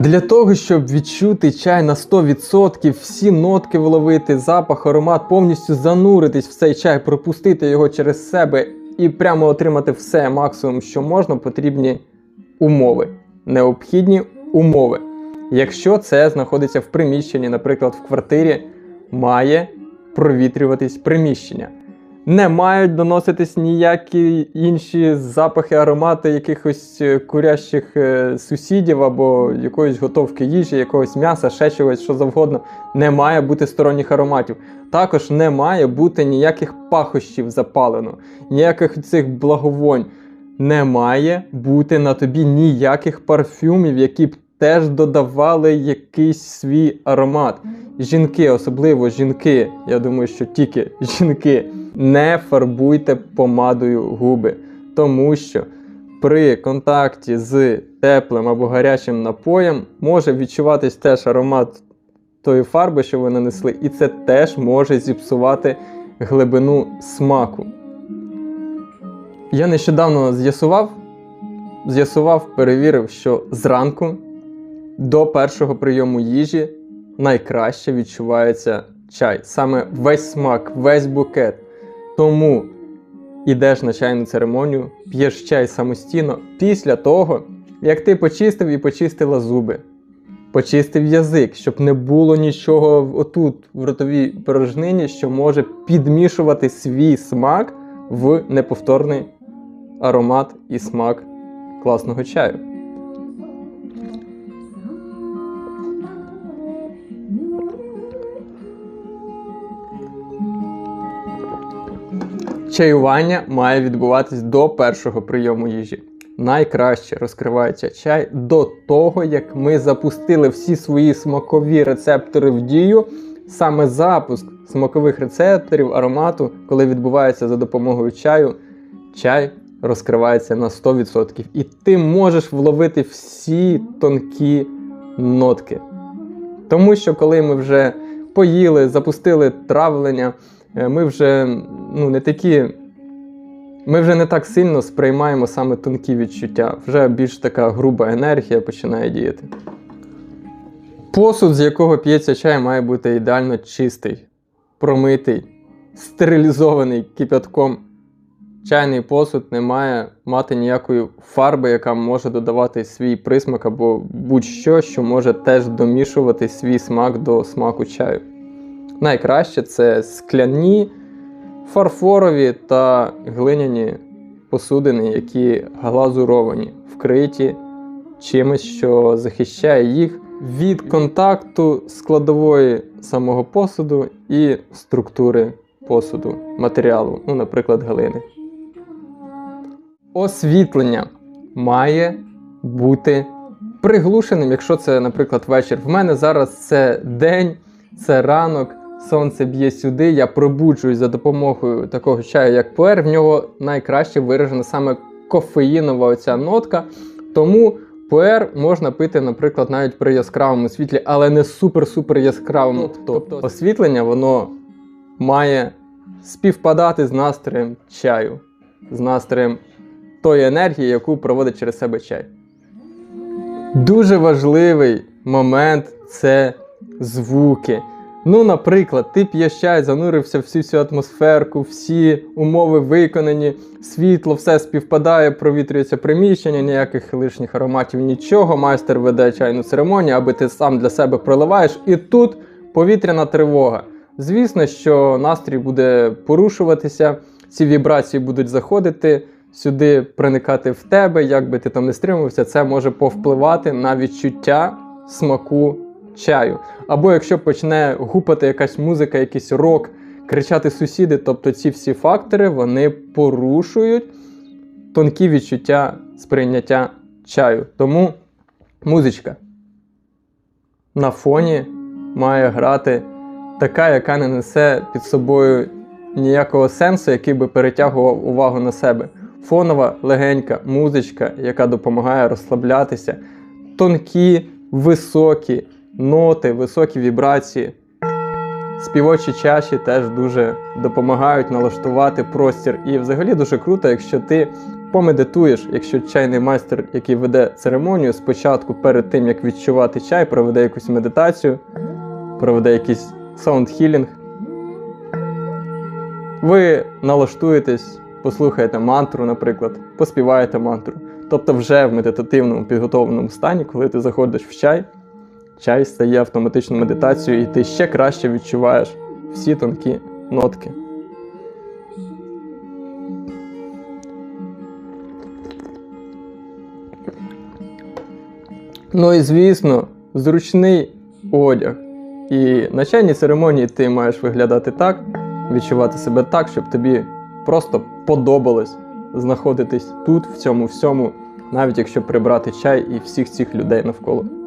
Для того, щоб відчути чай на 100%, всі нотки вловити, запах, аромат, повністю зануритись в цей чай, пропустити його через себе і прямо отримати все максимум, що можна, потрібні умови. Необхідні умови. Якщо це знаходиться в приміщенні, наприклад, в квартирі, має провітрюватись приміщення. Не мають доноситись ніякі інші запахи, аромати якихось е, курящих е, сусідів або якоїсь готовки їжі, якогось м'яса, ще чогось, що завгодно. Не має бути сторонніх ароматів. Також не має бути ніяких пахощів запалено, ніяких цих благовонь. Не має бути на тобі ніяких парфюмів, які б теж додавали якийсь свій аромат. Жінки, особливо жінки, я думаю, що тільки жінки, не фарбуйте помадою губи, тому що при контакті з теплим або гарячим напоєм може відчуватись теж аромат тої фарби, що ви нанесли, і це теж може зіпсувати глибину смаку. Я нещодавно з'ясував, з'ясував, перевірив, що зранку до першого прийому їжі найкраще відчувається чай. Саме весь смак, весь букет. Тому ідеш на чайну церемонію, п'єш чай самостійно після того, як ти почистив і почистила зуби. Почистив язик, щоб не було нічого отут, в ротовій порожнині, що може підмішувати свій смак в неповторний аромат і смак класного чаю. Чаювання має відбуватись до першого прийому їжі. Найкраще розкривається чай до того, як ми запустили всі свої смакові рецептори в дію. Саме запуск смакових рецепторів аромату, коли відбувається за допомогою чаю, чай розкривається на 100%. І ти можеш вловити всі тонкі нотки. Тому що коли ми вже поїли, запустили травлення, ми вже ну, не такі. Ми вже не так сильно сприймаємо саме тонкі відчуття, вже більш така груба енергія починає діяти. Посуд, з якого п'ється чай, має бути ідеально чистий, промитий, стерилізований кипятком. Чайний посуд не має мати ніякої фарби, яка може додавати свій присмак або будь-що, що може теж домішувати свій смак до смаку чаю. Найкраще це скляні, фарфорові та глиняні посудини, які глазуровані, вкриті чимось, що захищає їх від контакту складової самого посуду і структури посуду, матеріалу, ну, наприклад, глини. Освітлення має бути приглушеним, якщо це, наприклад, вечір. В мене зараз це день, це ранок, сонце б'є сюди. Я пробуджуюсь за допомогою такого чаю, як пуер. В нього найкраще виражена саме кофеїнова оця нотка. Тому пуер можна пити, наприклад, навіть при яскравому світлі, але не супер-супер яскравому. Тобто освітлення воно має співпадати з настроєм чаю, з настроєм тої енергії, яку проводить через себе чай. Дуже важливий момент це звуки. Ну, наприклад, ти п'єш чай, занурився в всю цю атмосферку, всі умови виконані, світло, все співпадає, провітрюється приміщення, ніяких лишніх ароматів, нічого. Майстер веде чайну церемонію, аби ти сам для себе проливаєш. І тут повітряна тривога. Звісно, що настрій буде порушуватися, ці вібрації будуть заходити сюди, проникати в тебе, як би ти там не стримувався, це може повпливати на відчуття смаку чаю. Або якщо почне гупати якась музика, якийсь рок, кричати сусіди, тобто ці всі фактори вони порушують тонкі відчуття сприйняття чаю. Тому музичка на фоні має грати така, яка не несе під собою ніякого сенсу, який би перетягував увагу на себе. Фонова легенька музичка, яка допомагає розслаблятися, тонкі, високі ноти, високі вібрації. Співочі чаші теж дуже допомагають налаштувати простір. І взагалі дуже круто, якщо ти помедитуєш, якщо чайний майстер, який веде церемонію, спочатку перед тим як відчувати чай, проведе якусь медитацію, проведе якийсь саунд-хілінг. Ви налаштуєтесь, послухаєте мантру, наприклад, поспіваєте мантру. Тобто, вже в медитативному підготовленому стані, коли ти заходиш в чай, чай стає автоматично медитацією, і ти ще краще відчуваєш всі тонкі нотки. Ну і звісно, зручний одяг. І на чайній церемонії ти маєш виглядати так, відчувати себе так, щоб тобі просто подобалось знаходитись тут, в цьому всьому, навіть якщо прибрати чай і всіх цих людей навколо.